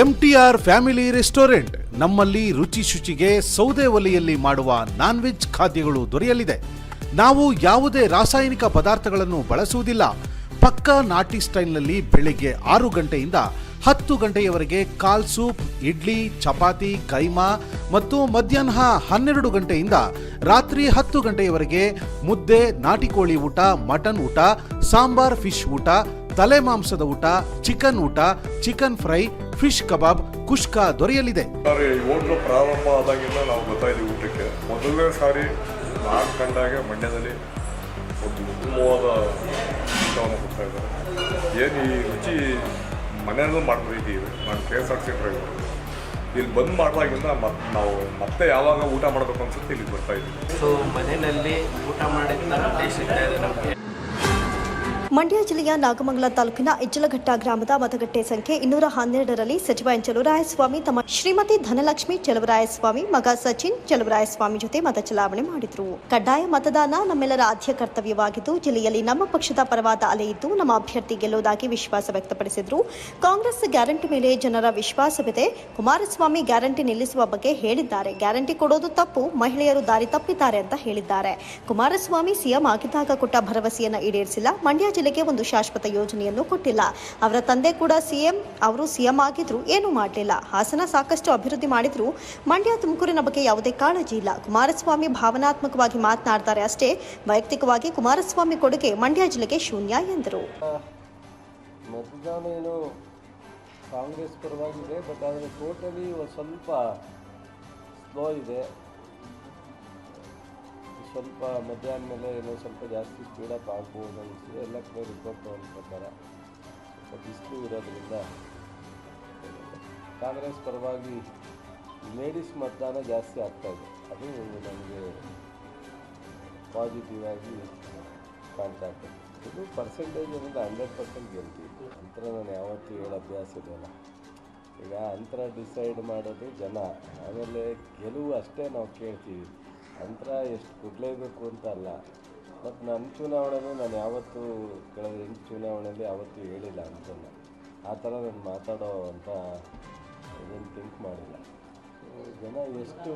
MTR family restaurant ನಮ್ಮಲ್ಲಿ ರುಚಿ ಶುಚಿಗೆ ಸೌದೆ ಒಲೆಯಲ್ಲಿ ಮಾಡುವ ನಾನ್ ವೆಜ್ ಖಾದ್ಯಗಳು ದೊರೆಯಲಿದೆ. ನಾವು ಯಾವುದೇ ರಾಸಾಯನಿಕ ಪದಾರ್ಥಗಳನ್ನು ಬಳಸುವುದಿಲ್ಲ. ಪಕ್ಕಾ ನಾಟಿ ಸ್ಟೈಲ್ನಲ್ಲಿ ಬೆಳಿಗ್ಗೆ ಆರು ಗಂಟೆಯಿಂದ ಹತ್ತು ಗಂಟೆಯವರೆಗೆ ಕಾಲ್ ಸೂಪ್, ಇಡ್ಲಿ, ಚಪಾತಿ, ಕೈಮಾ ಮತ್ತು ಮಧ್ಯಾಹ್ನ ಹನ್ನೆರಡು ಗಂಟೆಯಿಂದ ರಾತ್ರಿ ಹತ್ತು ಗಂಟೆಯವರೆಗೆ ಮುದ್ದೆ, ನಾಟಿ ಕೋಳಿ ಊಟ, ಮಟನ್ ಊಟ, ಸಾಂಬಾರ್, ಫಿಶ್ ಊಟ ತಲೆ ಮಾಂಸದ ಊಟ ಚಿಕನ್ ಊಟ chicken fry fish kebab kushka ದೊರೆಯಲಿದೆ. ಸಾರಿ ಹೋಟ್ಲು ಪ್ರಾರಂಭ ಆದಾಗಿಂದ ನಾವು ಬರ್ತಾ ಇದ್ದೀವಿ ಊಟಕ್ಕೆ. ಮೊದಲನೇ ಸಾರಿ ನಾನು ಕಂಡಾಗೆ ಮಂಡ್ಯದಲ್ಲಿ ಒಂದು ಉತ್ತಮವಾದ ಊಟವನ್ನು ಕೊಡ್ತಾ ಇದ್ದಾರೆ. ಏನು ಈ ರುಚಿ ಮನೆಯಲ್ಲೂ ಮಾಡ್ತಿದ್ದೀವಿ ನಾನು K S R C driver. ಇಲ್ಲಿ ಬಂದು ಮಾಡಿದಾಗಿಂದ ಮತ್ತೆ ನಾವು ಮತ್ತೆ ಯಾವಾಗ ಊಟ ಮಾಡಬೇಕು ಅನ್ಸುತ್ತೆ ಇಲ್ಲಿ ಬರ್ತಾ ಇದ್ದೀವಿ. ಸೊ ಮನೆಯಲ್ಲಿ ಊಟ ಮಾಡಿದ ಟೇಸ್ಟ್ ಸಿಗ್ತಾ ಇದೆ ನಮಗೆ. ಮಂಡ್ಯ ಜಿಲ್ಲೆಯ ನಾಗಮಂಗಲ ತಾಲೂಕಿನ ಇಜ್ಜಲಘಟ್ಟ ಗ್ರಾಮದ ಮತಗಟ್ಟೆ ಸಂಖ್ಯೆ ಇನ್ನೂರ ಹನ್ನೆರಡರಲ್ಲಿ ಸಚಿವ ಎನ್ ಚಲುವರಾಯಸ್ವಾಮಿ ತಮ್ಮ ಶ್ರೀಮತಿ ಧನಲಕ್ಷ್ಮಿ ಚಲುವರಾಯಸ್ವಾಮಿ, ಮಗ ಸಚಿನ್ ಚಲುವರಾಯಸ್ವಾಮಿ ಜೊತೆ ಮತ ಚಲಾವಣೆ ಮಾಡಿದ್ರು. ಕಡ್ಡಾಯ ಮತದಾನ ನಮ್ಮೆಲ್ಲರ ಆದ್ಯ ಕರ್ತವ್ಯವಾಗಿದ್ದು, ಜಿಲ್ಲೆಯಲ್ಲಿ ನಮ್ಮ ಪಕ್ಷದ ಪರವಾದ ಅಲೆ ಇದ್ದು, ನಮ್ಮ ಅಭ್ಯರ್ಥಿ ಗೆಲ್ಲುವುದಾಗಿ ವಿಶ್ವಾಸ ವ್ಯಕ್ತಪಡಿಸಿದರು. ಕಾಂಗ್ರೆಸ್ ಗ್ಯಾರಂಟಿ ಮೇಲೆ ಜನರ ವಿಶ್ವಾಸವಿದೆ. ಕುಮಾರಸ್ವಾಮಿ ಗ್ಯಾರಂಟಿ ನಿಲ್ಲಿಸುವ ಬಗ್ಗೆ ಹೇಳಿದ್ದಾರೆ. ಗ್ಯಾರಂಟಿ ಕೊಡೋದು ತಪ್ಪು, ಮಹಿಳೆಯರು ದಾರಿ ತಪ್ಪಿದ್ದಾರೆ ಅಂತ ಹೇಳಿದ್ದಾರೆ. ಕುಮಾರಸ್ವಾಮಿ ಸಿಎಂ ಆಗಿದ್ದಾಗ ಕೊಟ್ಟ ಭರವಸೆಯನ್ನ ಈಡೇರಿಸಿಲ್ಲ. ಮಂಡ್ಯ ಜಿಲ್ಲೆಗೆ ಒಂದು ಶಾಶ್ವತ ಯೋಜನೆಯನ್ನು ಕೊಟ್ಟಿಲ್ಲ. ಅವರ ತಂದೆ ಕೂಡ ಸಿಎಂ, ಅವರು ಸಿಎಂ ಆಗಿದ್ರು, ಏನೂ ಮಾಡಲಿಲ್ಲ. ಹಾಸನ ಸಾಕಷ್ಟು ಅಭಿವೃದ್ಧಿ ಮಾಡಿದ್ರು. ಮಂಡ್ಯ ತುಮಕೂರಿನ ಬಗ್ಗೆ ಯಾವುದೇ ಕಾಳಜಿ ಇಲ್ಲ. ಕುಮಾರಸ್ವಾಮಿ ಭಾವನಾತ್ಮಕವಾಗಿ ಮಾತನಾಡ್ತಾರೆ ಅಷ್ಟೇ. ವೈಯಕ್ತಿಕವಾಗಿ ಕುಮಾರಸ್ವಾಮಿ ಕೊಡುಗೆ ಮಂಡ್ಯ ಜಿಲ್ಲೆಗೆ ಶೂನ್ಯ ಎಂದರು. ಕಾಂಗ್ರೆಸ್ ಪರವಾಗಿದೆ, ಬಟ್ ಆದರೆ ಟೋಟಲಿ ಸ್ವಲ್ಪ ಸ್ಲೋ ಇದೆ. ಸ್ವಲ್ಪ ಮಧ್ಯಾಹ್ನ ಮೇಲೆ ಏನೋ ಸ್ವಲ್ಪ ಜಾಸ್ತಿ ಸ್ಪೀಡಪ್ ಆಗ್ಬೋದು ಅನಿಸ್ತು ಎಲ್ಲ ಕಡೆ ರಿಪೋರ್ಟ್ ತಗೊಂಡ ಪ್ರಕಾರ ಬಿಸಿಲು ಇರೋದ್ರಿಂದ ಕಾಂಗ್ರೆಸ್ ಪರವಾಗಿ ಲೇಡೀಸ್ ಮತದಾನ ಜಾಸ್ತಿ ಆಗ್ತಾಯಿದೆ ಅದು ನನಗೆ ಪಾಸಿಟಿವ್ ಆಗಿ ಕಾಣ್ತಾ ಇದೆ. ಇದು ಪರ್ಸೆಂಟೇಜ್ ಅನ್ನೋದು ಹಂಡ್ರೆಡ್ ಪರ್ಸೆಂಟ್ ಗೆಲ್ತೀವಿ ಅಂತರ ನಾನು ಯಾವತ್ತೂ ಹೇಳೋ ಅಭ್ಯಾಸ ಇದೆಯಲ್ಲ ಈಗ ಅಂತರ ಡಿಸೈಡ್ ಮಾಡೋದು ಜನ. ಆಮೇಲೆ ಗೆಲುವು ಅಷ್ಟೇ ನಾವು ಕೇಳ್ತೀವಿ. ಅಂತರ ಎಷ್ಟು ಕೊಡಲೇಬೇಕು ಅಂತ ಅಲ್ಲ. ಮತ್ತು ನನ್ನ ಚುನಾವಣೆನೂ ನಾನು ಯಾವತ್ತೂ ಕಳೆದ ಎಂಟು ಚುನಾವಣೆಯಲ್ಲಿ ಯಾವತ್ತೂ ಹೇಳಿಲ್ಲ ಅಂತಲ್ಲ ಆ ಥರ ನಾನು ಮಾತಾಡೋ ಅಂತ ಇದನ್ನು ಥಿಂಕ್ ಮಾಡಿಲ್ಲ. ಜನ ಎಷ್ಟು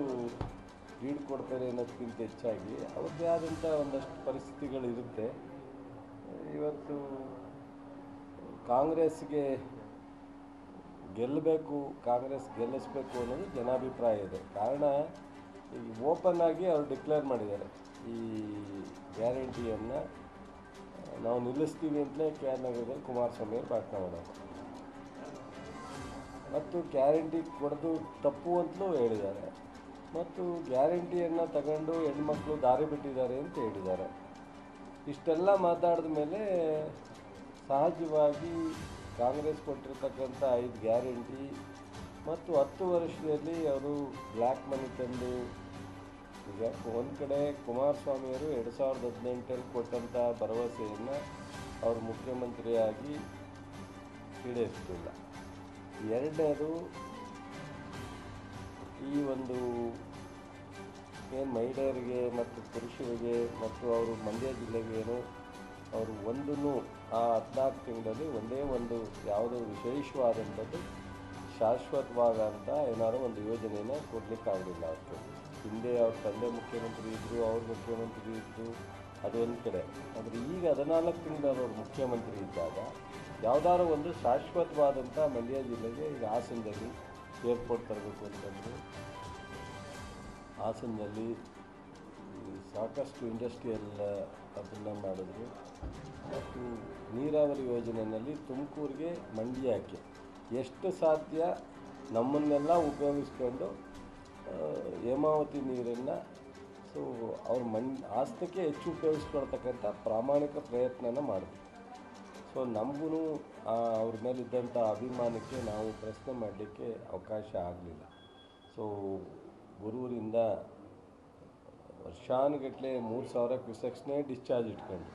ಲೀಡ್ ಕೊಡ್ತಾರೆ ಅನ್ನೋದಕ್ಕಿಂತ ಹೆಚ್ಚಾಗಿ ಅವ್ರದ್ದೇ ಆದಂಥ ಒಂದಷ್ಟು ಪರಿಸ್ಥಿತಿಗಳಿರುತ್ತೆ. ಇವತ್ತು ಕಾಂಗ್ರೆಸ್ಗೆ ಗೆಲ್ಲಬೇಕು ಕಾಂಗ್ರೆಸ್ ಗೆಲ್ಲಿಸ್ಬೇಕು ಅನ್ನೋದು ಜನಾಭಿಪ್ರಾಯ ಇದೆ. ಕಾರಣ ಈಗ ಓಪನ್ ಆಗಿ ಅವ್ರು ಡಿಕ್ಲೇರ್ ಮಾಡಿದ್ದಾರೆ. ಈ ಗ್ಯಾರಂಟಿಯನ್ನು ನಾವು ನಿಲ್ಲಿಸ್ತೀವಿ ಅಂತಲೇ ಕೆ ಆರ್ ನಗರದಲ್ಲಿ ಕುಮಾರಸ್ವಾಮಿ ಅವರು ಭಾಷಣ ಮಾಡೋದು. ಮತ್ತು ಗ್ಯಾರಂಟಿ ಕೊಡೋದು ತಪ್ಪು ಅಂತಲೂ ಹೇಳಿದ್ದಾರೆ. ಮತ್ತು ಗ್ಯಾರಂಟಿಯನ್ನು ತಗೊಂಡು ಹೆಣ್ಮಕ್ಳು ದಾರಿ ಬಿಟ್ಟಿದ್ದಾರೆ ಅಂತ ಹೇಳಿದ್ದಾರೆ. ಇಷ್ಟೆಲ್ಲ ಮಾತಾಡಿದ ಮೇಲೆ ಸಹಜವಾಗಿ ಕಾಂಗ್ರೆಸ್ ಕೊಟ್ಟಿರ್ತಕ್ಕಂಥ ಐದು ಗ್ಯಾರಂಟಿ ಮತ್ತು ಹತ್ತು ವರ್ಷದಲ್ಲಿ ಅವರು ಬ್ಲ್ಯಾಕ್ ಮನಿ ತಂದು ಈಗ ಒಂದು ಕಡೆ ಕುಮಾರಸ್ವಾಮಿಯವರು ಎರಡು ಸಾವಿರದ ಹದಿನೆಂಟರಲ್ಲಿ ಕೊಟ್ಟಂಥ ಭರವಸೆಯನ್ನು ಅವರು ಮುಖ್ಯಮಂತ್ರಿಯಾಗಿ ಈಡೇರಿಸಲಿಲ್ಲ ಎರಡನೇದು ಈ ಒಂದು ಏನು ಮಹಿಳೆಯರಿಗೆ ಮತ್ತು ಪುರುಷರಿಗೆ ಮತ್ತು ಅವರು ಮಂಡ್ಯ ಜಿಲ್ಲೆಗೇನು ಅವರು ಒಂದೂ ಆ ಹದಿನಾಲ್ಕು ತಿಂಗಳಲ್ಲಿ ಒಂದೇ ಒಂದು ಯಾವುದೋ ವಿಶೇಷವಾದಂಥದ್ದು ಶಾಶ್ವತವಾದಂಥ ಏನಾದ್ರು ಒಂದು ಯೋಜನೆಯನ್ನು ಕೊಡಲಿಕ್ಕೆ ಆಗಲಿಲ್ಲ ಅವ್ರಿಗೆ ಹಿಂದೆ ಅವ್ರ ತಂದೆ ಮುಖ್ಯಮಂತ್ರಿ ಇದ್ದರು ಅವ್ರ ಮುಖ್ಯಮಂತ್ರಿ ಇದ್ದರು ಅದು ಒಂದು ಕಡೆ. ಆದರೆ ಈಗ ಹದಿನಾಲ್ಕು ತಿಂಗಳು ಅವರು ಮುಖ್ಯಮಂತ್ರಿ ಇದ್ದಾಗ ಯಾವುದಾದ್ರು ಒಂದು ಶಾಶ್ವತವಾದಂಥ ಮಂಡ್ಯ ಜಿಲ್ಲೆಗೆ ಈಗ ಹಾಸನದಲ್ಲಿ ಏರ್ಪೋರ್ಟ್ ತರಬೇಕು ಅಂತಂದರೆ ಹಾಸನದಲ್ಲಿ ಸಾಕಷ್ಟು ಇಂಡಸ್ಟ್ರಿಯಲ್ ಅದನ್ನು ಮಾಡಿದ್ರು. ಮತ್ತು ನೀರಾವರಿ ಯೋಜನೆಯಲ್ಲಿ ತುಮಕೂರಿಗೆ ಮಂಡ್ಯಕ್ಕೆ ಎಷ್ಟು ಸಾಧ್ಯ ನಮ್ಮನ್ನೆಲ್ಲ ಉಪಯೋಗಿಸ್ಕೊಂಡು ಹೇಮಾವತಿ ನೀರನ್ನು ಸೊ ಅವ್ರ ಮಣ್ ಆಸ್ತಕ್ಕೆ ಹೆಚ್ಚು ಉಪಯೋಗಿಸ್ಕೊಳ್ತಕ್ಕಂಥ ಪ್ರಾಮಾಣಿಕ ಪ್ರಯತ್ನನ ಮಾಡಿದ್ರು ಸೊ ನಮಗೂ ಅವ್ರ ಮೇಲಿದ್ದಂಥ ಅಭಿಮಾನಕ್ಕೆ ನಾವು ಪ್ರಶ್ನೆ ಮಾಡಲಿಕ್ಕೆ ಅವಕಾಶ ಆಗಲಿಲ್ಲ. ಸೊ ಗುರುವರಿಂದ ವರ್ಷಾನುಗಟ್ಟಲೆ ಮೂರು ಸಾವಿರ ಕ್ಯೂಸೆಕ್ಸ್ನೇ ಡಿಸ್ಚಾರ್ಜ್ ಇಟ್ಕೊಂಡು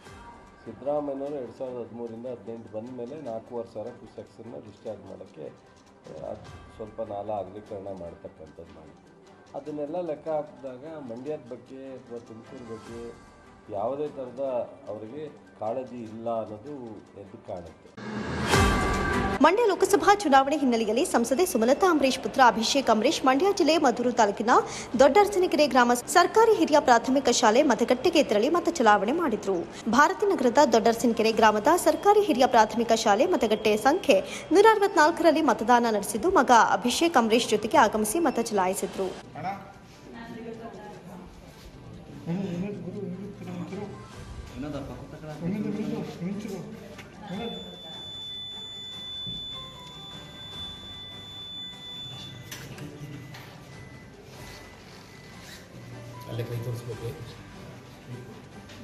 ಸಿದ್ದರಾಮಯ್ಯನವರು ಎರಡು ಸಾವಿರದ ಹದಿಮೂರಿಂದ ಹದಿನೆಂಟು ಬಂದ ಮೇಲೆ ನಾಲ್ಕೂವರೆ ಸಾವಿರ ಕ್ಯೂಸೆಕ್ಸನ್ನು ಡಿಸ್ಚಾರ್ಜ್ ಮಾಡೋಕ್ಕೆ ಸ್ವಲ್ಪ ನಾಲ ಅಗಲೀಕರಣ ಮಾಡ್ತಕ್ಕಂಥದ್ದು ಮಾಡಿ. ಅದನ್ನೆಲ್ಲ ಲೆಕ್ಕ ಹಾಕಿದಾಗ ಮಂಡ್ಯದ ಬಗ್ಗೆ ಅಥವಾ ತುಮಕೂರು ಬಗ್ಗೆ ಯಾವುದೇ ಥರದ ಅವರಿಗೆ ಕಾಳಜಿ ಇಲ್ಲ ಅನ್ನೋದು ಎದ್ದು ಕಾಣುತ್ತೆ. ಮಂಡ್ಯ ಲೋಕಸಭಾ ಚುನಾವಣೆ ಹಿನ್ನೆಲೆಯಲ್ಲಿ ಸಂಸದೆ ಸುಮಲತಾ ಅಂಬರೀಶ್ ಪುತ್ರ ಅಭಿಷೇಕ್ ಅಂಬರೀಶ್ ಮಂಡ್ಯ ಜಿಲ್ಲೆ ಮಧೂರು ತಾಲೂಕಿನ ದೊಡ್ಡರಸಿನಕೆರೆ ಗ್ರಾಮ ಸರ್ಕಾರಿ ಹಿರಿಯ ಪ್ರಾಥಮಿಕ ಶಾಲೆ ಮತಗಟ್ಟೆಗೆ ತೆರಳಿ ಮತ ಚಲಾವಣೆ ಮಾಡಿದ್ರು ಭಾರತಿ ನಗರದ ದೊಡ್ಡರ್ಸನಕೆರೆ ಗ್ರಾಮದ ಸರ್ಕಾರಿ ಹಿರಿಯ ಪ್ರಾಥಮಿಕ ಶಾಲೆ ಮತಗಟ್ಟೆ ಸಂಖ್ಯೆ ನೂರ ಅರವತ್ನಾಲ್ಕರಲ್ಲಿ ಮತದಾನ ನಡೆಸಿದ್ದು ಮಗ ಅಭಿಷೇಕ್ ಅಂಬರೀಶ್ ಜೊತೆಗೆ ಆಗಮಿಸಿ ಮತ ಚಲಾಯಿಸಿದ್ರು ಅಲ್ಲೇ ಕೈ ತೋರಿಸ್ಬೇಕು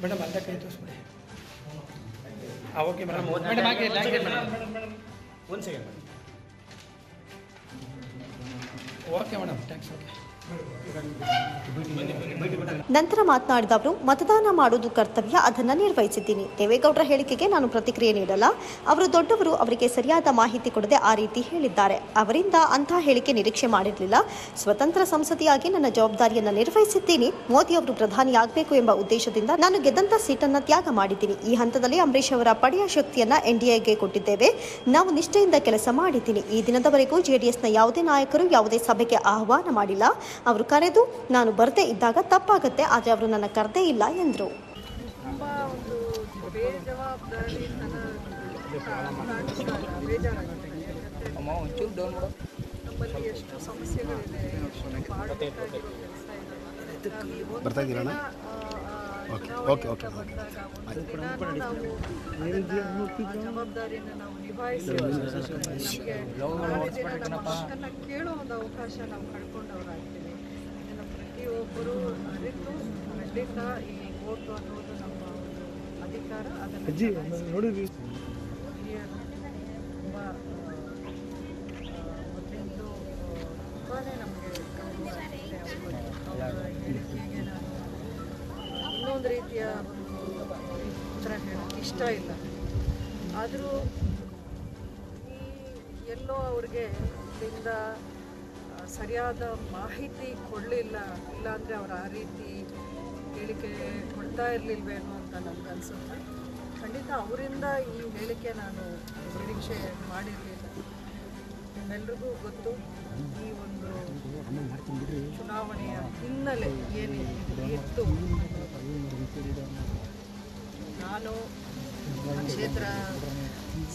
ಮೇಡಮ್ ಅಲ್ಲೇ ಕೈ ತೋರಿಸ್ಬಿಡಿ ಹಾಂ ಓಕೆ ಮೇಡಮ್ ಮೇಡಮ್ ಹಾಗೆ ಹಾಗೆ ಮೇಡಮ್ ಒಂದು second madam okay madam thanks okay ನಂತರ ಮಾತನಾಡಿದ ಅವರು, ಮತದಾನ ಮಾಡುವುದು ಕರ್ತವ್ಯ, ಅದನ್ನು ನಿರ್ವಹಿಸಿದ್ದೀನಿ. ದೇವೇಗೌಡರ ಹೇಳಿಕೆಗೆ ನಾನು ಪ್ರತಿಕ್ರಿಯೆ ನೀಡಲ್ಲ. ಅವರು ದೊಡ್ಡವರು, ಅವರಿಗೆ ಸರಿಯಾದ ಮಾಹಿತಿ ಕೊಡದೆ ಆ ರೀತಿ ಹೇಳಿದ್ದಾರೆ. ಅವರಿಂದ ಅಂತಹ ಹೇಳಿಕೆ ನಿರೀಕ್ಷೆ ಮಾಡಿರಲಿಲ್ಲ. ಸ್ವತಂತ್ರ ಸಂಸದೆಯಾಗಿ ನನ್ನ ಜವಾಬ್ದಾರಿಯನ್ನು ನಿರ್ವಹಿಸಿದ್ದೀನಿ. ಮೋದಿ ಅವರು ಪ್ರಧಾನಿಯಾಗಬೇಕು ಎಂಬ ಉದ್ದೇಶದಿಂದ ನಾನು ಗೆದ್ದಂತ ಸೀಟನ್ನು ತ್ಯಾಗ ಮಾಡಿದ್ದೀನಿ. ಈ ಹಂತದಲ್ಲಿ ಅಂಬರೀಷ್ ಅವರ ಪಡೆಯ ಶಕ್ತಿಯನ್ನ ಎನ್ಡಿಎಗೆ ಕೊಟ್ಟಿದ್ದೇವೆ. ನಾವು ನಿಷ್ಠೆಯಿಂದ ಕೆಲಸ ಮಾಡಿದ್ದೀನಿ. ಈ ದಿನದವರೆಗೂ ಜೆಡಿಎಸ್ನ ಯಾವುದೇ ನಾಯಕರು ಯಾವುದೇ ಸಭೆಗೆ ಆಹ್ವಾನ ಮಾಡಿಲ್ಲ. ಅವರು ಕರೆದು ನಾನು ಬರದೇ ಇದ್ದಾಗ ತಪ್ಪಾಗತ್ತೆ ಆದರೆ ಅವರು ನನ್ನ ಕರೆದೇ ಇಲ್ಲ ಎಂದರು ಬರ್ತಾ ಇದ್ದೀರಣ್ಣ? ಓಕೆ, ಓಕೆ, ಓಕೆ, ದಿನಾನೂ ನಾವು ನಿಭಾಯಿಸಿ ಕೇಳುವ ಕೇಳೋ ಒಂದು ಅವಕಾಶ ನಾವು ಇದನ್ನು ಪ್ರತಿಯೊಬ್ಬರು ಅರಿತು ಖಂಡಿತ ಈ ಓಟು ಅನ್ನೋದು ನಮ್ಮ ಒಂದು ಅಧಿಕಾರ ಅದನ್ನು. ಹಿರಿಯರು ತುಂಬ ತುಂಬಾ ನಮಗೆ ಅವರು ಹೇಳಿಕೆಗೆ ನಾನು ಇನ್ನೊಂದು ರೀತಿಯ ಒಂದು ಉತ್ತರ ಹೇಳೋಕ್ಕೆ ಇಷ್ಟ ಇಲ್ಲ. ಆದರೂ ಈ ಎಲ್ಲೋ ಅವ್ರಿಗೆ ಆ, ಸರಿಯಾದ ಮಾಹಿತಿ ಕೊಡಲಿಲ್ಲ, ಇಲ್ಲಾಂದರೆ ಅವರು ಆ ರೀತಿ ಹೇಳಿಕೆ ಕೊಡ್ತಾ ಇರಲಿಲ್ವೇನೋ ಅಂತ ನಮ್ಗೆ ಅನಿಸುತ್ತೆ. ಖಂಡಿತ ಅವರಿಂದ ಈ ಹೇಳಿಕೆ ನಾನು ನಿರೀಕ್ಷೆ ಮಾಡಿರಲಿಲ್ಲ. ನಿಮ್ಮೆಲ್ರಿಗೂ ಗೊತ್ತು, ಈ ಒಂದು ಚುನಾವಣೆಯ ಹಿನ್ನೆಲೆ ಏನಿತ್ತು ಇತ್ತು. ನಾನು ಕ್ಷೇತ್ರ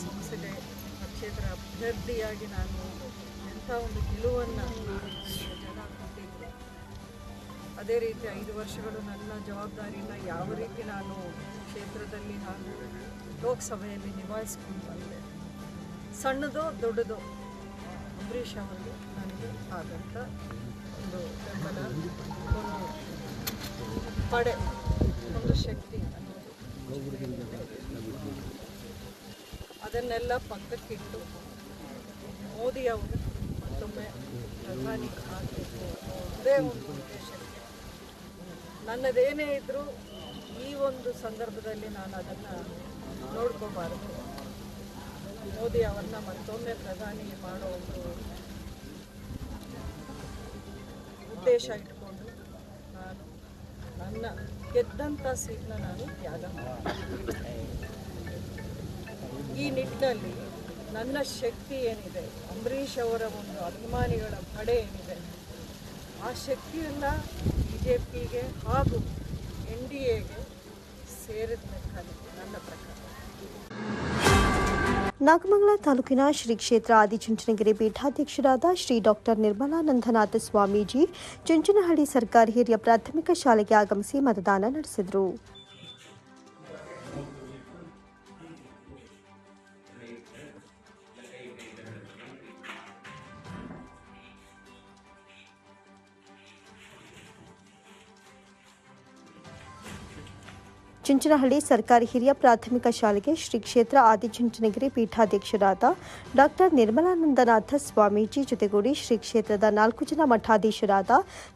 ಸಂಸದೆ ಕ್ಷೇತ್ರ ಅಭ್ಯರ್ಥಿಯಾಗಿ ನಾನು ಎಂಥ ಒಂದು ಗೆಲುವನ್ನು ಅದೇ ರೀತಿ ಐದು ವರ್ಷಗಳು ನನ್ನ ಜವಾಬ್ದಾರಿನ ಯಾವ ರೀತಿ ನಾನು ಕ್ಷೇತ್ರದಲ್ಲಿ ನಾನು ಲೋಕಸಭೆಯಲ್ಲಿ ನಿಭಾಯಿಸ್ಕೊಂಡು ಬಂದೆ. ಸಣ್ಣದೋ ದೊಡ್ಡದೋ ಅಂಬರೀಷ್ ಅವರು ನನಗೆ ಆದಂಥ ಒಂದು ಬೆಂಬಲ, ಒಂದು ಪಡೆ, ಒಂದು ಶಕ್ತಿ ಅದನ್ನೆಲ್ಲ ಪಕ್ಕಕ್ಕಿಟ್ಟು ಮೋದಿ ಅವರು ಮತ್ತೊಮ್ಮೆ ಪ್ರಧಾನಿ ಆಗಬೇಕು ಅನ್ನೋ ನನ್ನದೇನೇ ಇದ್ದರೂ ಈ ಒಂದು ಸಂದರ್ಭದಲ್ಲಿ ನಾನು ಅದನ್ನು ನೋಡ್ಕೋಬಾರದು. ಮೋದಿ ಅವರನ್ನ ಮತ್ತೊಮ್ಮೆ ಪ್ರಧಾನಿ ಮಾಡೋ ಒಂದು ಉದ್ದೇಶ ಇಟ್ಕೊಂಡು ನಾನು ನನ್ನ ಗೆದ್ದಂಥ ಸೀಟ್ನ ನಾನು ತ್ಯಾಗ ಮಾಡ್ತೀನಿ. ಈ ನಿಟ್ಟಿನಲ್ಲಿ ನನ್ನ ಶಕ್ತಿ ಏನಿದೆ? ಅಂಬರೀಷ್ ಅವರ ಒಂದು ಅಭಿಮಾನಿಗಳ ಪಡೆ ಏನಿದೆ? ಆ ಶಕ್ತಿಯನ್ನು ಬಿ ಜೆ ಪಿಗೆ ಹಾಗೂ ಎನ್ ಡಿ ಎಗೆ ಸೇರಿದ ನನ್ನ ಪ್ರಕಾರ. ನಾಗಮಂಗಲ ತಾಲೂಕಿನ ಶ್ರೀ ಕ್ಷೇತ್ರ ಆದಿಚುಂಚನಗಿರಿ ಪೀಠಾಧ್ಯಕ್ಷರಾದ ಶ್ರೀ ಡಾಕ್ಟರ್ ನಿರ್ಮಲಾನಂದನಾಥ ಸ್ವಾಮೀಜಿ ಚುಂಚನಹಳ್ಳಿ ಸರ್ಕಾರಿ ಹಿರಿಯ ಪ್ರಾಥಮಿಕ ಶಾಲೆಗೆ ಆಗಮಿಸಿ ಮತದಾನ ನಡೆಸಿದರು. ಚುಂಚನಹಳ್ಳಿ ಸರ್ಕಾರಿ ಹಿರಿಯ ಪ್ರಾಥಮಿಕ ಶಾಲೆಗೆ ಶ್ರೀ ಕ್ಷೇತ್ರ ಆದಿಚುಂಚನಗಿರಿ ಪೀಠಾಧ್ಯಕ್ಷರಾದ ಡಾಕ್ಟರ್ ನಿರ್ಮಲಾನಂದನಾಥ ಸ್ವಾಮೀಜಿ ಜೊತೆಗೂಡಿ ಶ್ರೀ ಕ್ಷೇತ್ರದ ನಾಲ್ಕು ಜನ ಮಠಾಧೀಶರಾದ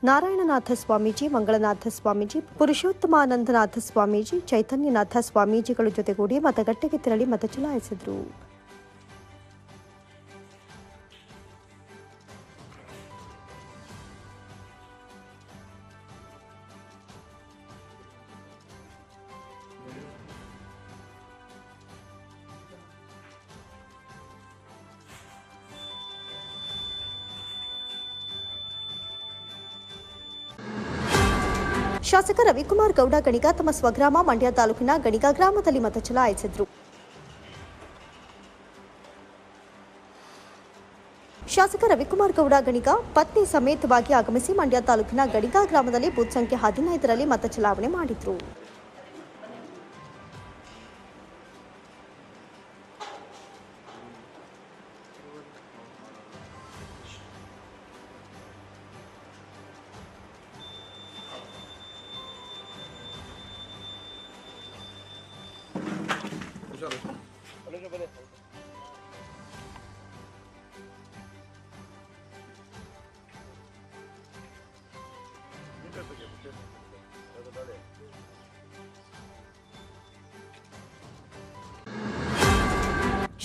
ನಾರಾಯಣನಾಥ ಸ್ವಾಮೀಜಿ, ಮಂಗಳನಾಥ ಸ್ವಾಮೀಜಿ, ಪುರುಷೋತ್ತಮಾನಂದನಾಥ ಸ್ವಾಮೀಜಿ, ಚೈತನ್ಯನಾಥ ಸ್ವಾಮೀಜಿಗಳು ಜೊತೆಗೂಡಿ ಮತಗಟ್ಟೆಗೆ ತೆರಳಿ ಮತ ಚಲಾಯಿಸಿದರು. ಶಾಸಕ ರವಿಕುಮಾರ್ ಗೌಡ ಗಣಿಗ ತಮ್ಮ ಸ್ವಗ್ರಾಮ ಮಂಡ್ಯ ತಾಲೂಕಿನ ಗಣಿಗ ಗ್ರಾಮದಲ್ಲಿ ಮತ ಚಲಾಯಿಸಿದ್ರು. ಶಾಸಕ ರವಿಕುಮಾರ್ ಗೌಡ ಗಣಿಗ ಪತ್ನಿ ಸಮೇತವಾಗಿ ಆಗಮಿಸಿ ಮಂಡ್ಯ ತಾಲೂಕಿನ ಗಣಿಗ ಗ್ರಾಮದಲ್ಲಿ ಬೂತ್ ಸಂಖ್ಯೆ ಹದಿನೈದರಲ್ಲಿ ಮತ ಚಲಾವಣೆ ಮಾಡಿದ್ರು.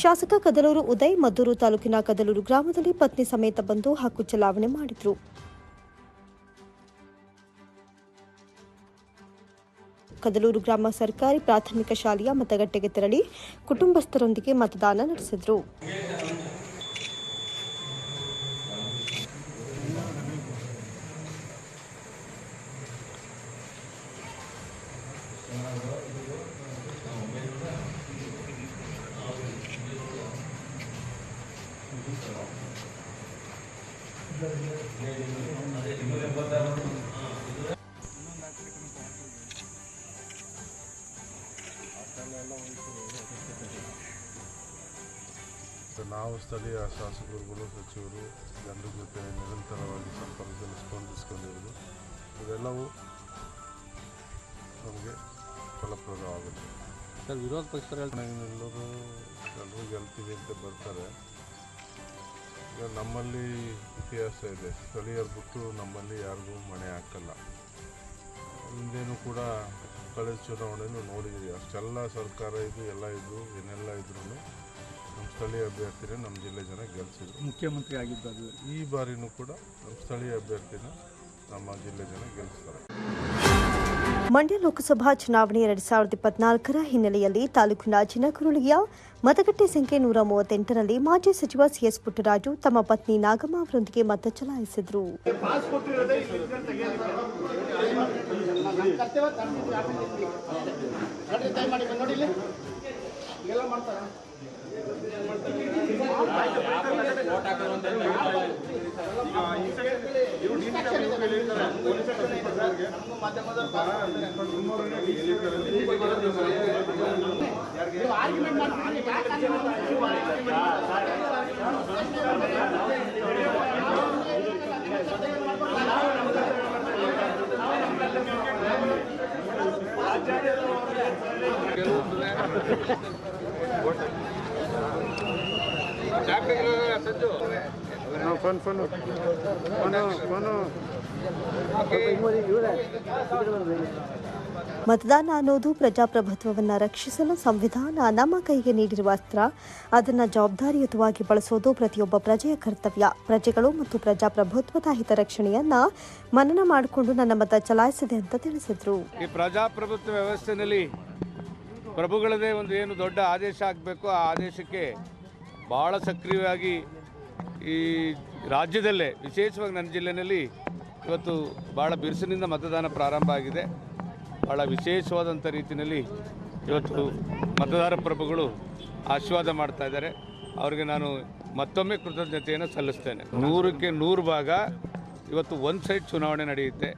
ಶಾಸಕ ಕದಲೂರು ಉದಯ್ ಮದ್ದೂರು ತಾಲೂಕಿನ ಕದಲೂರು ಗ್ರಾಮದಲ್ಲಿ ಪತ್ನಿ ಸಮೇತ ಬಂದು ಹಕ್ಕು ಚಲಾವಣೆ ಮಾಡಿದ್ರು. ಕದಲೂರು ಗ್ರಾಮ ಸರ್ಕಾರಿ ಪ್ರಾಥಮಿಕ ಶಾಲೆಯ ಮತಗಟ್ಟೆಗೆ ತೆರಳಿ ಕುಟುಂಬಸ್ಥರೊಂದಿಗೆ ಮತದಾನ ನಡೆಸಿದ್ರು. ನಾವು ಸ್ಥಳೀಯ ಶಾಸಕರುಗಳು ಸಚಿವರು ಜನರ ಜೊತೆ ನಿರಂತರವಾಗಿ ಸಂಪರ್ಕದಲ್ಲಿ ಸ್ಪಂದಿಸ್ಕೊಂಡಿರೋದು ಇವೆಲ್ಲವೂ ನಮಗೆ ಫಲಪ್ರದವಾಗುತ್ತೆ. ಸರ್ ವಿರೋಧ ಪಕ್ಷರು ಎಲ್ಲರೂ ಎಲ್ಲರೂ ಗೆಲ್ತೀವಿ ಅಂತ ಬರ್ತಾರೆ. ಈಗ ನಮ್ಮಲ್ಲಿ ಇತಿಹಾಸ ಇದೆ. ಸ್ಥಳೀಯರು ಬಿಟ್ಟು ನಮ್ಮಲ್ಲಿ ಯಾರಿಗೂ ಮಣೆ ಹಾಕಲ್ಲ. ಹಿಂದೇನು ಕೂಡ ಕಳೆದ ಚುನಾವಣೆನೂ ನೋಡಿದ್ದೀವಿ ಅಷ್ಟೆಲ್ಲ ಸರ್ಕಾರ ಇದು ಎಲ್ಲ ಇದ್ದು ಏನೆಲ್ಲ ಇದ್ರೂ ಸ್ಥಳೀಯ ಅಭ್ಯರ್ಥಿನೇ ನಮ್ಮ ಜಿಲ್ಲೆ ಜನ ಗೆಲ್ಲಿಸಿದ್ರು ಮುಖ್ಯಮಂತ್ರಿ ಆಗಿದ್ದು ಅದು ಈ ಬಾರಿನೂ ಕೂಡ ನಮ್ಮ ಸ್ಥಳೀಯ ಅಭ್ಯರ್ಥಿನ ನಮ್ಮ ಜಿಲ್ಲೆ ಜನ ಗೆಲ್ಲಿಸ್ತಾರೆ ಮಂಡ್ಯ ಲೋಕಸಭಾ ಚುನಾವಣೆ ಎರಡ್ ಸಾವಿರದ ಇಪ್ಪತ್ನಾಲ್ಕರ ಹಿನ್ನೆಲೆಯಲ್ಲಿ ತಾಲೂಕಿನ ಚಿನಕುರುಳಿಯ ಮತಗಟ್ಟೆ ಸಂಖ್ಯೆ ನೂರ ಮೂವತ್ತೆಂಟರಲ್ಲಿ ಮಾಜಿ ಸಚಿವ ಸಿಎಸ್ ಪುಟ್ಟರಾಜು ತಮ್ಮ ಪತ್ನಿ ನಾಗಮ್ಮ ಅವರೊಂದಿಗೆ ಮತ ಚಲಾಯಿಸಿದರು. ಇದು ಮತ ಅಂತ ಹೇಳಿ ಸರ್ ನೀವು ಆರ್ಗ್ಯುಮೆಂಟ್ ಮತದಾನ ಅನ್ನೋದು ಪ್ರಜಾಪ್ರಭುತ್ವವನ್ನು ರಕ್ಷಿಸಲು ಸಂವಿಧಾನ ನಮ್ಮ ಕೈಗೆ ನೀಡಿರುವ ಅಸ್ತ್ರ. ಅದನ್ನು ಜವಾಬ್ದಾರಿಯುತವಾಗಿ ಬಳಸೋದು ಪ್ರತಿಯೊಬ್ಬ ಪ್ರಜೆಯ ಕರ್ತವ್ಯ. ಪ್ರಜೆಗಳು ಮತ್ತು ಪ್ರಜಾಪ್ರಭುತ್ವದ ಹಿತರಕ್ಷಣೆಯನ್ನ ಮನನ ಮಾಡಿಕೊಂಡು ನನ್ನ ಮತ ಚಲಾಯಿಸಿದೆ ಅಂತ ತಿಳಿಸಿದ್ರು. ಈ ಪ್ರಜಾಪ್ರಭುತ್ವ ವ್ಯವಸ್ಥೆಯಲ್ಲಿ ಪ್ರಭುಗಳದೇ ಒಂದು ಏನು ದೊಡ್ಡ ಆದೇಶ ಆಗಬೇಕು. ಆ ಆದೇಶಕ್ಕೆ ಬಹಳ ಸಕ್ರಿಯವಾಗಿ ಈ ರಾಜ್ಯದಲ್ಲೇ, ವಿಶೇಷವಾಗಿ ನನ್ನ ಜಿಲ್ಲೆಯಲ್ಲಿ ಇವತ್ತು ಭಾಳ ಬಿರುಸಿನಿಂದ ಮತದಾನ ಪ್ರಾರಂಭ ಆಗಿದೆ. ಭಾಳ ವಿಶೇಷವಾದಂಥ ರೀತಿಯಲ್ಲಿ ಇವತ್ತು ಮತದಾರ ಪ್ರಭುಗಳು ಆಶೀರ್ವಾದ ಮಾಡ್ತಾ ಇದ್ದಾರೆ. ಅವರಿಗೆ ನಾನು ಮತ್ತೊಮ್ಮೆ ಕೃತಜ್ಞತೆಯನ್ನು ಸಲ್ಲಿಸ್ತೇನೆ. ನೂರಕ್ಕೆ ನೂರು ಭಾಗ ಇವತ್ತು ಒಂದು ಸೈಡ್ ಚುನಾವಣೆ ನಡೆಯುತ್ತೆ.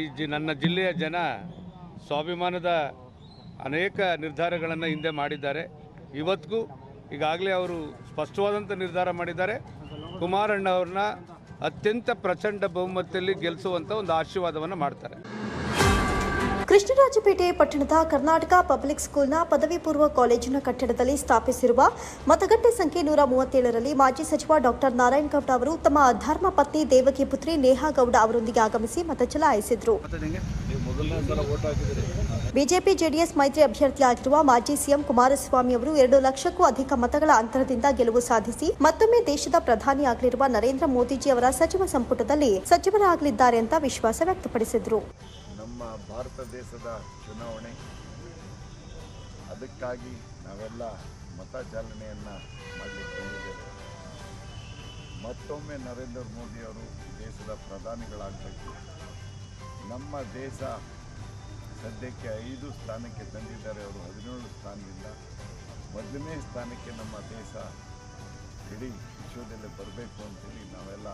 ಈ ಜಿ, ನನ್ನ ಜಿಲ್ಲೆಯ ಜನ ಸ್ವಾಭಿಮಾನದ ಅನೇಕ ನಿರ್ಧಾರಗಳನ್ನು ಹಿಂದೆ ಮಾಡಿದ್ದಾರೆ. ಇವತ್ತಿಗೂ ಈಗಾಗಲೇ ಅವರು ಸ್ಪಷ್ಟವಾದಂಥ ನಿರ್ಧಾರ ಮಾಡಿದ್ದಾರೆ. ಕುಮಾರಣ್ಣ ಅವ್ರನ್ನ ಅತ್ಯಂತ ಪ್ರಚಂಡ ಬಹುಮತದಲ್ಲಿ ಗೆಲ್ಲಿಸುವಂಥ ಒಂದು ಆಶೀರ್ವಾದವನ್ನು ಮಾಡ್ತಾರೆ. ಕೃಷ್ಣರಾಜಪೇಟೆ ಪಟ್ಟಣದ ಕರ್ನಾಟಕ ಪಬ್ಲಿಕ್ ಸ್ಕೂಲ್ನ ಪದವಿ ಪೂರ್ವ ಕಾಲೇಜಿನ ಕಟ್ಟಡದಲ್ಲಿ ಸ್ಥಾಪಿಸಿರುವ ಮತಗಟ್ಟೆ ಸಂಖ್ಯೆ ನೂರ ಮೂವತ್ತೇಳರಲ್ಲಿ ಮಾಜಿ ಸಚಿವ ಡಾಕ್ಟರ್ ನಾರಾಯಣಗೌಡ ಅವರು ತಮ್ಮ ಧರ್ಮ ಪತ್ನಿ ದೇವಕಿ ಪುತ್ರಿ ನೇಹಾ ಗೌಡ ಅವರೊಂದಿಗೆ ಆಗಮಿಸಿ ಮತ ಚಲಾಯಿಸಿದ್ರು. ಬಿಜೆಪಿ ಜೆಡಿಎಸ್ ಮೈತ್ರಿ ಅಭ್ಯರ್ಥಿಯಾಗಿರುವ ಮಾಜಿ ಸಿಎಂ ಕುಮಾರಸ್ವಾಮಿ ಅವರು ಎರಡು ಲಕ್ಷಕ್ಕೂ ಅಧಿಕ ಮತಗಳ ಅಂತರದಿಂದ ಗೆಲುವು ಸಾಧಿಸಿ ಮತ್ತೊಮ್ಮೆ ದೇಶದ ಪ್ರಧಾನಿಯಾಗಲಿರುವ ನರೇಂದ್ರ ಮೋದಿಜಿ ಅವರ ಸಚಿವ ಸಂಪುಟದಲ್ಲಿ ಸಚಿವರಾಗಲಿದ್ದಾರೆ ಅಂತ ವಿಶ್ವಾಸ ವ್ಯಕ್ತಪಡಿಸಿದರು. ನಮ್ಮ ಭಾರತ ದೇಶದ ಚುನಾವಣೆ, ಅದಕ್ಕಾಗಿ ನಾವೆಲ್ಲ ಮತ್ತೊಮ್ಮೆ ನರೇಂದ್ರ ಮೋದಿಯವರು ದೇಶದ ಪ್ರಧಾನಿಗಳಾಗಬೇಕು. ನಮ್ಮ ದೇಶ ಸದ್ಯಕ್ಕೆ ಐದು ಸ್ಥಾನಕ್ಕೆ ತಂದಿದ್ದಾರೆ ಅವರು ಹದಿನೇಳು ಸ್ಥಾನದಿಂದ. ಮೊದಲನೇ ಸ್ಥಾನಕ್ಕೆ ನಮ್ಮ ದೇಶ ಇಡೀ ವಿಶ್ವದಲ್ಲೇ ಬರಬೇಕು ಅಂತೇಳಿ ನಾವೆಲ್ಲ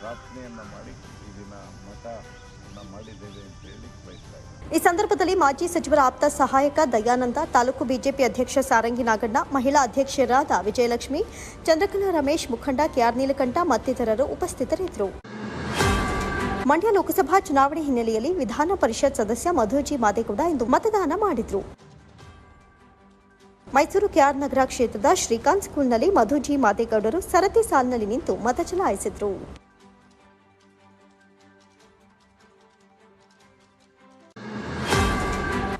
ಪ್ರಾರ್ಥನೆಯನ್ನು ಮಾಡಿ ಈ ದಿನ ಮಠ ಈ ಸಂದರ್ಭದಲ್ಲಿ ಮಾಜಿ ಸಚಿವರ ಆಪ್ತ ಸಹಾಯಕ ದಯಾನಂದ, ತಾಲೂಕು ಬಿಜೆಪಿ ಅಧ್ಯಕ್ಷ ಸಾರಂಗಿ ನಾಗಣ್ಣ, ಮಹಿಳಾ ಅಧ್ಯಕ್ಷರಾದ ವಿಜಯಲಕ್ಷ್ಮಿ, ಚಂದ್ರಕಲಾ ರಮೇಶ್ ಮುಖಂಡ ಕೆಆರ್ ನೀಲಕಂಠ ಮತ್ತಿತರರು ಉಪಸ್ಥಿತರಿದ್ದರು. ಮಂಡ್ಯ ಲೋಕಸಭಾ ಚುನಾವಣೆ ಹಿನ್ನೆಲೆಯಲ್ಲಿ ವಿಧಾನ ಪರಿಷತ್ ಸದಸ್ಯ ಮಧುಜಿ ಮಾದೇಗೌಡ ಇಂದು ಮತದಾನ ಮಾಡಿದರು. ಮೈಸೂರು ಕೆಆರ್ ನಗರ ಕ್ಷೇತ್ರದ ಶ್ರೀಕಾಂತ್ ಸ್ಕೂಲ್ನಲ್ಲಿ ಮಧುಜಿ ಮಾದೇಗೌಡರು ಸರತಿ ಸಾಲಿನಲ್ಲಿ ನಿಂತು ಮತ ಚಲಾಯಿಸಿದ್ರು.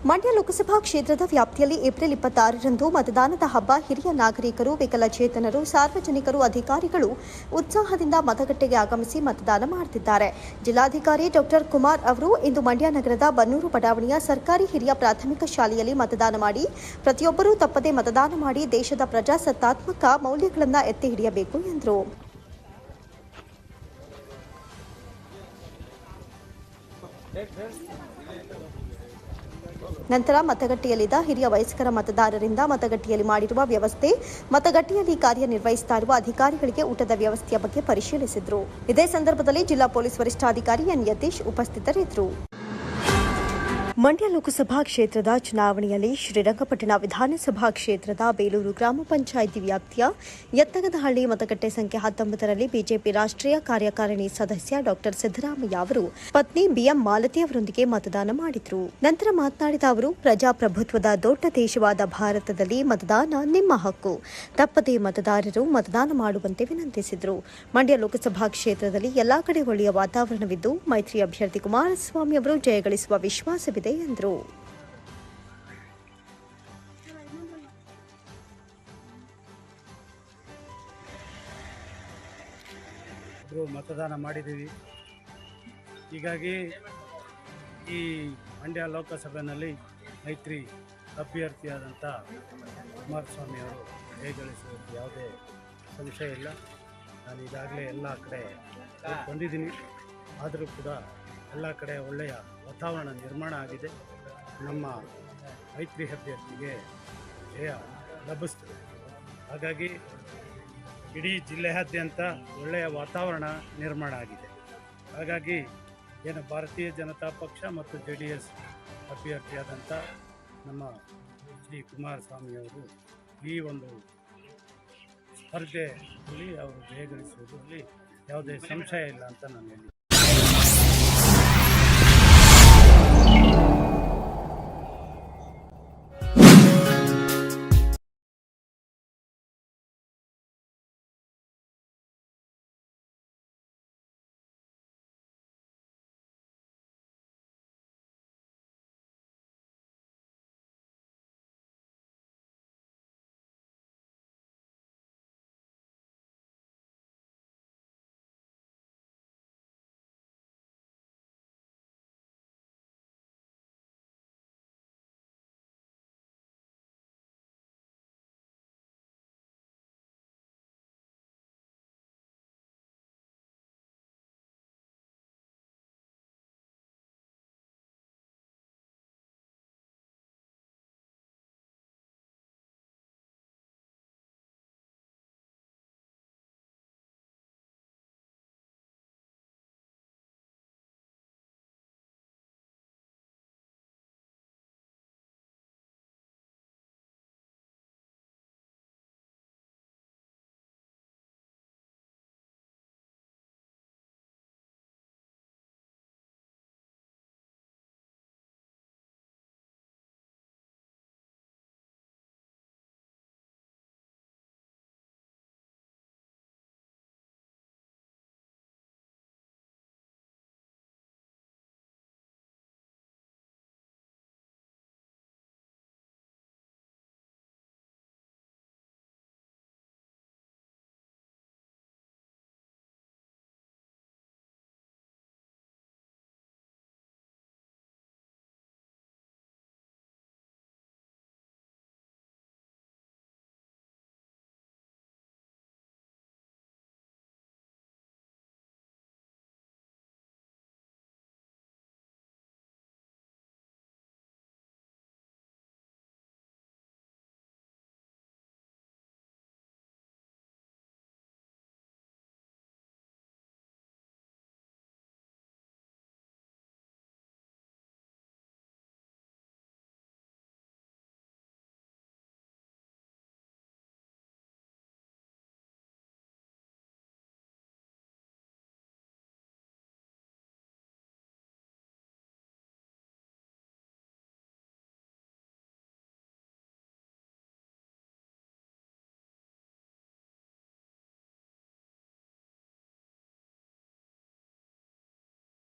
ಮಂಡ್ಯ ಲೋಕಸಭಾ ಕ್ಷೇತ್ರದ ವ್ಯಾಪ್ತಿಯಲ್ಲಿ ಏಪ್ರಿಲ್ ಇಪ್ಪತ್ತಾರರಂದು ಮತದಾನದ ಹಬ್ಬ. ಹಿರಿಯ ನಾಗರಿಕರು, ವಿಕಲಚೇತನರು, ಸಾರ್ವಜನಿಕರು, ಅಧಿಕಾರಿಗಳು ಉತ್ಸಾಹದಿಂದ ಮತಗಟ್ಟೆಗೆ ಆಗಮಿಸಿ ಮತದಾನ ಮಾಡುತ್ತಿದ್ದಾರೆ ಜಿಲ್ಲಾಧಿಕಾರಿ ಡಾಕ್ಟರ್ ಕುಮಾರ್ ಅವರು ಇಂದು ಮಂಡ್ಯ ನಗರದ ಬನ್ನೂರು ಬಡಾವಣೆಯ ಸರ್ಕಾರಿ ಹಿರಿಯ ಪ್ರಾಥಮಿಕ ಶಾಲೆಯಲ್ಲಿ ಮತದಾನ ಮಾಡಿ, ಪ್ರತಿಯೊಬ್ಬರೂ ತಪ್ಪದೇ ಮತದಾನ ಮಾಡಿ ದೇಶದ ಪ್ರಜಾಸತ್ತಾತ್ಮಕ ಮೌಲ್ಯಗಳನ್ನು ಎತ್ತಿ ಹಿಡಿಯಬೇಕು ಎಂದರು. ನಂತರ ಮತಗಟ್ಟೆಯಲ್ಲಿದ್ದ ಹಿರಿಯ ವಯಸ್ಕರ ಮತದಾರರಿಂದ ಮತಗಟ್ಟೆಯಲ್ಲಿ ಮಾಡಿರುವ ವ್ಯವಸ್ಥೆ, ಮತಗಟ್ಟೆಯಲ್ಲಿ ಕಾರ್ಯನಿರ್ವಹಿಸುತ್ತಾ ಇರುವ ಅಧಿಕಾರಿಗಳಿಗೆ ಊಟದ ವ್ಯವಸ್ಥೆಯ ಬಗ್ಗೆ ಪರಿಶೀಲಿಸಿದರು. ಇದೇ ಸಂದರ್ಭದಲ್ಲಿ ಜಿಲ್ಲಾ ಪೊಲೀಸ್ ವರಿಷ್ಠಾಧಿಕಾರಿ ಎನ್ ಯತೀಶ್ ಉಪಸ್ಥಿತರಿದ್ದರು. ಮಂಡ್ಯ ಲೋಕಸಭಾ ಕ್ಷೇತ್ರದ ಚುನಾವಣೆಯಲ್ಲಿ ಶ್ರೀರಂಗಪಟ್ಟಣ ವಿಧಾನಸಭಾ ಕ್ಷೇತ್ರದ ಬೇಲೂರು ಗ್ರಾಮ ಪಂಚಾಯಿತಿ ವ್ಯಾಪ್ತಿಯ ಯತ್ತಗದಹಳ್ಳಿ ಮತಗಟ್ಟೆ ಸಂಖ್ಯೆ ಹತ್ತೊಂಬತ್ತರಲ್ಲಿ ಬಿಜೆಪಿ ರಾಷ್ಟ್ರೀಯ ಕಾರ್ಯಕಾರಿಣಿ ಸದಸ್ಯ ಡಾಕ್ಟರ್ ಸಿದ್ದರಾಮಯ್ಯ ಅವರು ಪತ್ನಿ ಬಿಎಂ ಮಾಲತಿ ಅವರೊಂದಿಗೆ ಮತದಾನ ಮಾಡಿದರು. ನಂತರ ಮಾತನಾಡಿದ ಅವರು, ಪ್ರಜಾಪ್ರಭುತ್ವದ ದೊಡ್ಡ ದೇಶವಾದ ಭಾರತದಲ್ಲಿ ಮತದಾನ ನಿಮ್ಮ ಹಕ್ಕು. ತಪ್ಪದೇ ಮತದಾರರು ಮತದಾನ ಮಾಡುವಂತೆ ವಿನಂತಿಸಿದರು. ಮಂಡ್ಯ ಲೋಕಸಭಾ ಕ್ಷೇತ್ರದಲ್ಲಿ ಎಲ್ಲಾ ಕಡೆ ಒಳ್ಳೆಯ ವಾತಾವರಣವಿದ್ದು, ಮೈತ್ರಿ ಅಭ್ಯರ್ಥಿ ಕುಮಾರಸ್ವಾಮಿ ಅವರು ಜಯಗಳಿಸುವ ವಿಶ್ವಾಸವಿದೆ ಎಂದರು ಇಬ್ಬರು ಮತದಾನ ಮಾಡಿದ್ದೀವಿ. ಹೀಗಾಗಿ ಈ ಮಂಡ್ಯ ಲೋಕಸಭೆಯಲ್ಲಿ ಮೈತ್ರಿ ಅಭ್ಯರ್ಥಿಯಾದಂಥ ಕುಮಾರಸ್ವಾಮಿ ಅವರು ಜಯಗಳಿಸುವುದಕ್ಕೆ ಯಾವುದೇ ಸಂಶಯ ಇಲ್ಲ. ನಾನು ಈಗಾಗಲೇ ಎಲ್ಲ ಕಡೆ ಬಂದಿದ್ದೀನಿ. ಆದರೂ ಕೂಡ ಎಲ್ಲ ಕಡೆ ಒಳ್ಳೆಯ ವಾತಾವರಣ ನಿರ್ಮಾಣ ಆಗಿದೆ. ನಮ್ಮ ಮೈತ್ರಿ ಅಭ್ಯರ್ಥಿಗೆ ಜಯ ಲಭಿಸ್ತದೆ. ಹಾಗಾಗಿ ಇಡೀ ಜಿಲ್ಲೆಯಾದ್ಯಂತ ಒಳ್ಳೆಯ ವಾತಾವರಣ ನಿರ್ಮಾಣ ಆಗಿದೆ. ಹಾಗಾಗಿ ಏನು ಭಾರತೀಯ ಜನತಾ ಪಕ್ಷ ಮತ್ತು ಜೆ ಡಿ ಎಸ್ ಅಭ್ಯರ್ಥಿಯಾದಂಥ ನಮ್ಮ ಶ್ರೀ ಕುಮಾರಸ್ವಾಮಿಯವರು ಈ ಒಂದು ಸ್ಪರ್ಧೆಯಲ್ಲಿ ಅವರು ಜಯಗಳಿಸುವುದರಲ್ಲಿ ಯಾವುದೇ ಸಂಶಯ ಇಲ್ಲ ಅಂತ ನಾನು ಹೇಳಿ